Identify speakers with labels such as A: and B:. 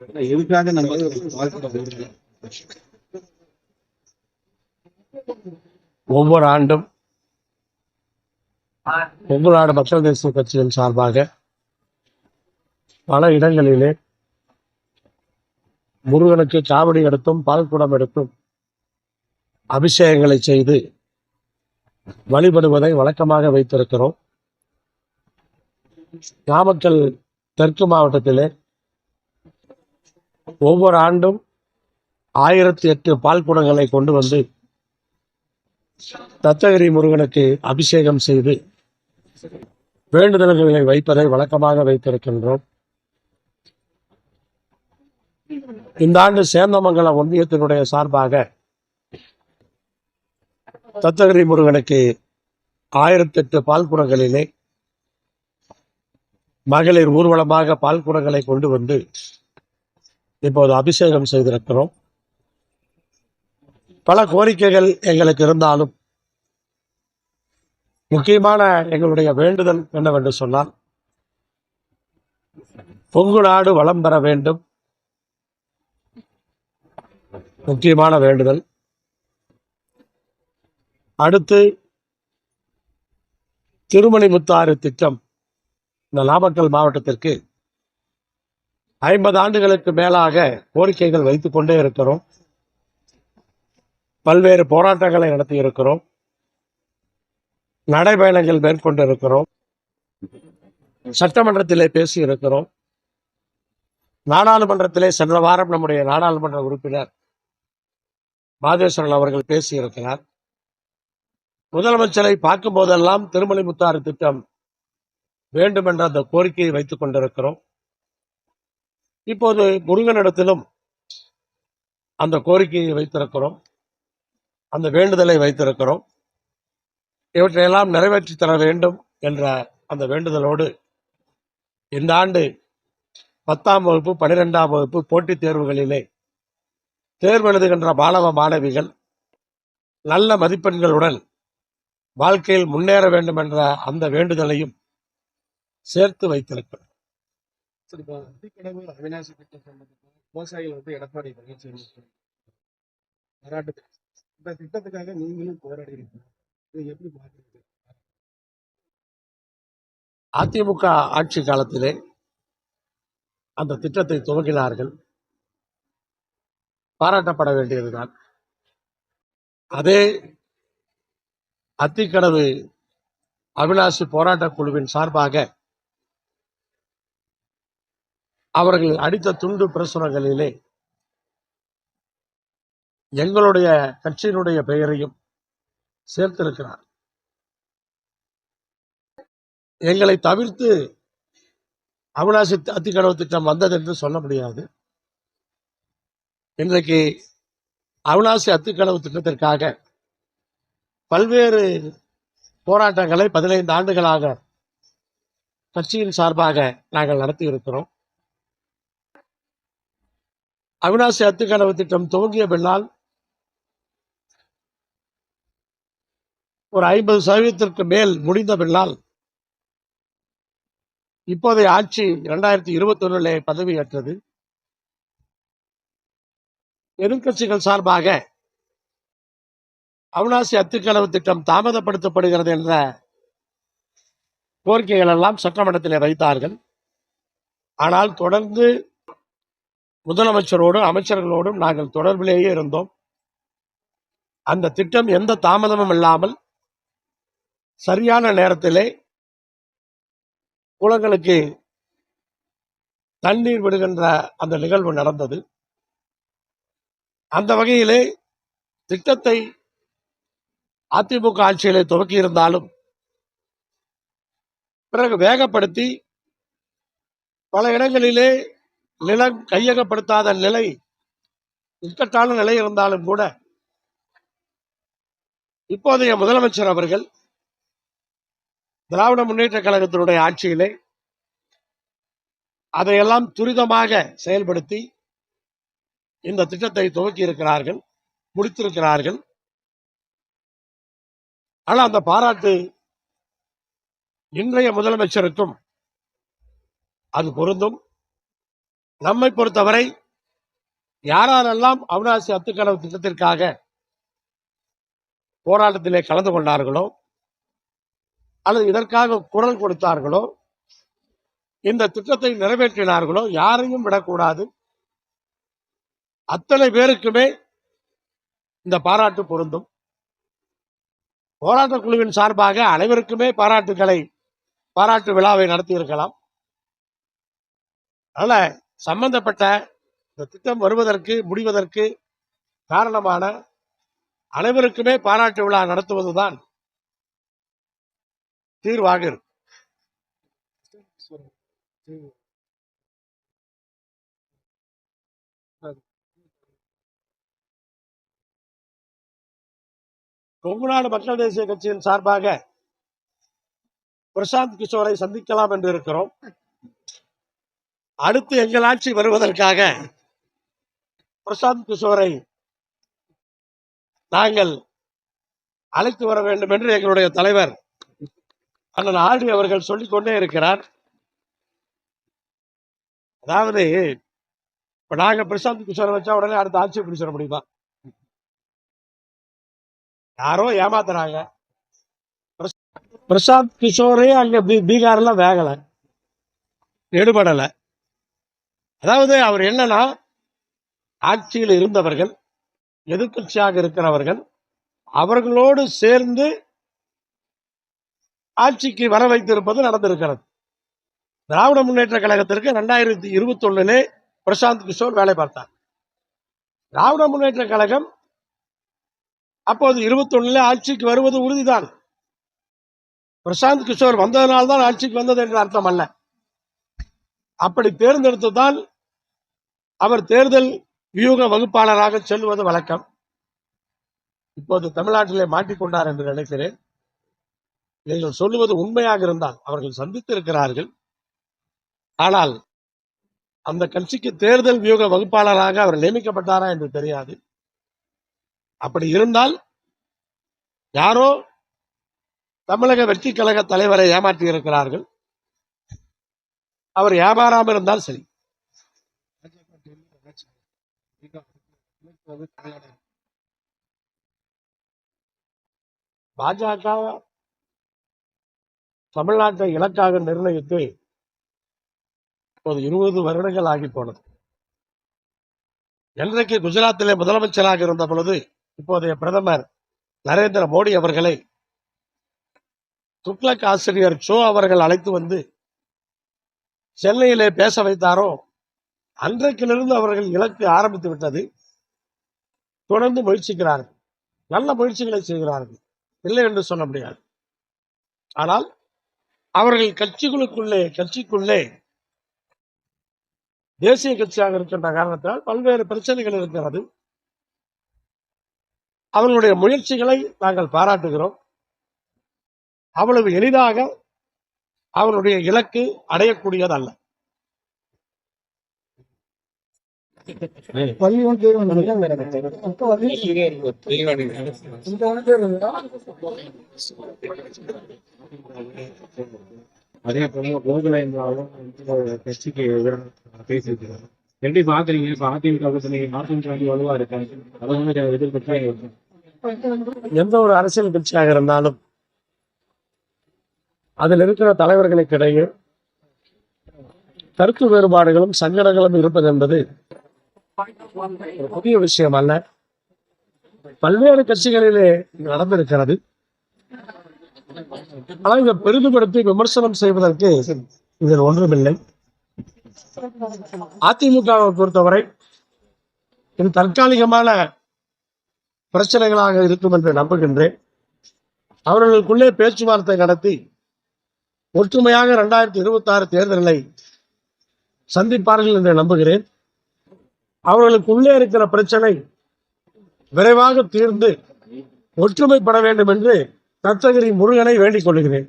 A: எதுக்காக நம்ம
B: ஒவ்வொரு ஆண்டும் ஒவ்வொரு ஆண்டு மக்கள் தேசிய கட்சியின் சார்பாக பல இடங்களிலே முருகனுக்கு காவடி எடுத்தும் பால்குடம் எடுத்தும் அபிஷேகங்களை செய்து வழிபடுவதை வழக்கமாக வைத்திருக்கிறோம். நாமக்கல் தெற்கு மாவட்டத்திலே ஒவ்வொரு ஆண்டும் ஆயிரத்தி எட்டு பால்குடங்களை கொண்டு வந்து தத்தகிரி முருகனுக்கு அபிஷேகம் செய்து வேண்டுதல்களை வைப்பதை வழக்கமாக வைத்திருக்கின்றோம். இந்த ஆண்டு சேந்தமங்கலம் ஒன்றியத்தினுடைய சார்பாக தத்தகிரி முருகனுக்கு ஆயிரத்தி எட்டு பால்குடங்களிலே மகளிர் ஊர்வலமாக பால்குடங்களை கொண்டு வந்து இப்போது அபிஷேகம் செய்திருக்கிறோம். பல கோரிக்கைகள் எங்களுக்கு இருந்தாலும் முக்கியமான எங்களுடைய வேண்டுதல் என்னவென்று சொன்னால் பொங்கு நாடு வளம் பெற வேண்டும். முக்கியமான வேண்டுதல். அடுத்து திருமணி முத்தாறு திட்டம் இந்த நாமக்கல் மாவட்டத்திற்கு ஐம்பது ஆண்டுகளுக்கு மேலாக கோரிக்கைகள் வைத்துக் கொண்டே இருக்கிறோம். பல்வேறு போராட்டங்களை நடத்தி இருக்கிறோம். நடைபயணங்கள் மேற்கொண்டிருக்கிறோம் சட்டமன்றத்திலே பேசி இருக்கிறோம். நாடாளுமன்றத்திலே சென்ற வாரம் நம்முடைய நாடாளுமன்ற உறுப்பினர் மாதேஸ்வரன் அவர்கள் பேசியிருக்கிறார் முதலமைச்சரை பார்க்கும் போதெல்லாம் திருமலை முத்தாறு திட்டம் வேண்டும் என்ற அந்த கோரிக்கையை வைத்துக் கொண்டிருக்கிறோம். இப்போது முருகனிடத்திலும் அந்த கோரிக்கையை வைத்திருக்கிறோம். அந்த வேண்டுதலை வைத்திருக்கிறோம். இவற்றையெல்லாம் நிறைவேற்றி தர வேண்டும் என்ற அந்த வேண்டுதலோடு இந்த ஆண்டு பத்தாம் வகுப்பு பனிரெண்டாம் வகுப்பு போட்டித் தேர்வுகளிலே தேர்வு எழுதுகின்ற மாணவ மாணவிகள் நல்ல மதிப்பெண்களுடன் வாழ்க்கையில் முன்னேற வேண்டும் என்ற அந்த வேண்டுதலையும் சேர்த்து வைத்திருக்கிறோம்.
A: சரி இப்போ திருக்கடவு அவினாசி திட்டம் சம்பந்தமா விவசாயிகள் வந்து எடப்பாடி பழனிசாமி பாராட்டு இந்த திட்டத்துக்காக நீங்களும் போராடி இருக்கீங்க இதை எப்படி பாக்குறீங்க
B: அதிமுக ஆட்சி காலத்திலே அந்த திட்டத்தை துவங்கினார்கள் பாராட்டப்பட வேண்டியதுதான். அதே அத்திக்கடவு அவினாசி போராட்ட குழுவின் சார்பாக அவர்கள் அடித்த துண்டு பிரசுரங்களிலே எங்களுடைய கட்சியினுடைய பெயரையும் சேர்த்திருக்கிறார். எங்களை தவிர்த்து அவினாசி அத்திக்கடவு திட்டம் வந்தது என்று சொல்ல முடியாது. இன்றைக்கு அவினாசி அத்திக்கடவு திட்டத்திற்காக பல்வேறு போராட்டங்களை பதினைந்து ஆண்டுகளாக கட்சியின் சார்பாக நாங்கள் நடத்தி இருக்கிறோம். அவினாசி அத்துக்கனவு திட்டம் துவங்கிய பின்னால் ஒரு ஐம்பது சதவீதத்திற்கு மேல் முடிந்த பின்னால் இப்போதைய ஆட்சி இரண்டாயிரத்தி இருபத்தி ஒன்றிலே பதவியேற்றது. எதிர்கட்சிகள் சார்பாக அவினாசி அத்துக்கனவு திட்டம் தாமதப்படுத்தப்படுகிறது என்ற கோரிக்கைகள் எல்லாம் சட்டமன்றத்திலே வைத்தார்கள். ஆனால் தொடர்ந்து முதலமைச்சரோடும் அமைச்சர்களோடும் நாங்கள் தொடர்பிலேயே இருந்தோம். அந்த திட்டம் எந்த தாமதமும் இல்லாமல் சரியான நேரத்திலே குளங்களுக்கு தண்ணீர் விடுகின்ற அந்த நிகழ்வு நடந்தது. அந்த வகையிலே திட்டத்தை அதிமுக ஆட்சியிலே துவக்கி இருந்தாலும் பிறகு வேகப்படுத்தி பல இடங்களிலே நிலம் கையகப்படுத்தாத நிலை இக்கட்டான நிலை இருந்தாலும் கூட இப்போதைய முதலமைச்சர் அவர்கள் திராவிட முன்னேற்ற கழகத்தினுடைய ஆட்சியிலே அதையெல்லாம் துரிதமாக செயல்படுத்தி இந்த திட்டத்தை துவக்கி இருக்கிறார்கள் முடித்திருக்கிறார்கள். ஆனால் அந்த பாராட்டு இன்றைய முதலமைச்சருக்கும் அது பொருந்தும். நம்மை பொறுத்தவரை யாரெல்லாம் அவினாசி அத்துக்கனவு திட்டத்திற்காக போராட்டத்திலே கலந்து கொண்டார்களோ அல்லது இதற்காக குரல் கொடுத்தார்களோ இந்த திட்டத்தை நிறைவேற்றினார்களோ யாரையும் விடக்கூடாது. அத்தனை பேருக்குமே இந்த பாராட்டு பொருந்தும். போராட்ட குழுவின் சார்பாக அனைவருக்குமே பாராட்டுகளை பாராட்டு விழாவை நடத்தியிருக்கலாம். அதனால சம்பந்தப்பட்ட இந்த திட்டம் வருவதற்கு முடிவதற்கு காரணமான அனைவருக்குமே பாராட்டு விழா நடத்துவதுதான் தீர்வாக இருக்கும் கொங்குநாடு மக்கள் தேசிய கட்சியின் சார்பாக பிரசாந்த் கிஷோரை சந்திக்கலாம் என்று இருக்கிறோம். அடுத்து எங்கள் ஆட்சி வருவதற்காக பிரசாந்த் கிஷோரை நாங்கள் அழைத்து வர வேண்டும் என்று எங்களுடைய தலைவர் அண்ணன் ஆர்டி அவர்கள் சொல்லிக்கொண்டே இருக்கிறார். அதாவது இப்ப நாங்க பிரசாந்த் கிஷோரை வச்சா உடனே அடுத்த ஆட்சி பிடிச்சிட முடியுமா? யாரோ ஏமாத்துறாங்க. பிரசாந்த் கிஷோரே அங்க பீ- பீகார்ல வேகலை. எடுபடலை. அதாவது அவர் என்னன்னா ஆட்சியில் இருந்தவர்கள் எதிர்க்கட்சியாக இருக்கிறவர்கள் அவர்களோடு சேர்ந்து ஆட்சிக்கு வர வைத்திருப்பது நடந்திருக்கிறது. திராவிட முன்னேற்ற கழகத்திற்கு ரெண்டாயிரத்தி இருபத்தி ஒண்ணுலே பிரசாந்த் கிஷோர் வேலை பார்த்தார். திராவிட முன்னேற்ற கழகம் அப்போது இருபத்தி ஒண்ணுல ஆட்சிக்கு வருவது உறுதிதான். பிரசாந்த் கிஷோர் வந்ததனால்தான் ஆட்சிக்கு வந்தது என்று அர்த்தம் அல்ல அப்படி தேர்ந்தெடுத்துதான் அவர் தேர்தல் வியூக வகுப்பாளராக செல்வது வழக்கம். இப்போது தமிழ்நாட்டிலே மாட்டிக்கொண்டார் என்று நினைக்கிறேன். நீங்கள் சொல்லுவது உண்மையாக இருந்தால் அவர்கள் சந்தித்திருக்கிறார்கள். ஆனால் அந்த கட்சிக்கு தேர்தல் வியூக வகுப்பாளராக அவர் நியமிக்கப்பட்டாரா என்று தெரியாது. அப்படி இருந்தால் யாரோ தமிழக வெற்றி கழக தலைவரை ஏமாற்றி இருக்கிறார்கள் அவர் ஏமாறாமல் இருந்தால் சரி.
A: வந்து
B: பாஜக தமிழ்நாட்டை இலக்காக நிர்ணயித்து இப்போது இருபது வருடங்கள் ஆகி போனது. என்றைக்கு குஜராத்திலே முதலமைச்சராக இருந்த பொழுது இப்போதைய பிரதமர் நரேந்திர மோடி அவர்களை துக்ளக் ஆசிரியர் சோ அவர்கள் அழைத்து வந்து சென்னையிலே பேச வைத்தாரோ அன்றைக்கிலிருந்து அவர்கள் இலக்கு ஆரம்பித்து விட்டது. தொடர்ந்து முயற்சிக்கிறார்கள். நல்ல முயற்சிகளை செய்கிறார்கள். இல்லை என்று சொல்ல முடியாது. ஆனால் அவர்கள் கட்சிகளுக்குள்ளே கட்சிக்குள்ளே தேசிய கட்சியாக இருக்கின்ற காரணத்தால் பல்வேறு பிரச்சனைகள் இருக்கிறது. அவர்களுடைய முயற்சிகளை நாங்கள் பாராட்டுகிறோம். அவ்வளவு எளிதாக அவருடைய இலக்கு அடையக்கூடியதல்ல.
A: பள்ளி ஒன்று பேர் வந்து இங்க ஒன்று பேர் இருந்தா
C: அதே போல கோகுலேந்திராவும் வந்து கட்சிக்கு எதிராக பேசியிருக்காரு எப்படி பாக்குறீங்க இப்ப அதிமுக பத்தி நீங்க அதிமுக வந்து வலுவா இருக்காங்க அதை வந்து எதிர்கட்சியா இருக்கு
B: எந்த ஒரு அரசியல் கட்சியாக இருந்தாலும் அதில் இருக்கிற தலைவர்களுக்கு இடையே கருத்து வேறுபாடுகளும் சங்கடங்களும் இருப்பது என்பது ஒரு புதிய விஷயம் அல்ல. பல்வேறு கட்சிகளிலே நடந்திருக்கிறது. ஆனால் இதை பெரிதுபடுத்தி விமர்சனம் செய்வதற்கு இதில் ஒன்றுமில்லை. அதிமுகவை பொறுத்தவரை இது தற்காலிகமான பிரச்சனைகளாக இருக்கும் என்று நம்புகின்றேன். அவர்களுக்குள்ளே பேச்சுவார்த்தை நடத்தி ஒற்றுமையாக இரண்டாயிரத்தி இருபத்தி ஆறு தேர்தலை சந்திப்பார்கள் என்று நம்புகிறேன். அவர்களுக்குள்ளே இருக்கிற பிரச்சனை விரைவாக தீர்ந்து ஒற்றுமைப்பட வேண்டும் என்று தத்தகிரி முருகனை வேண்டிக் கொள்கிறேன்.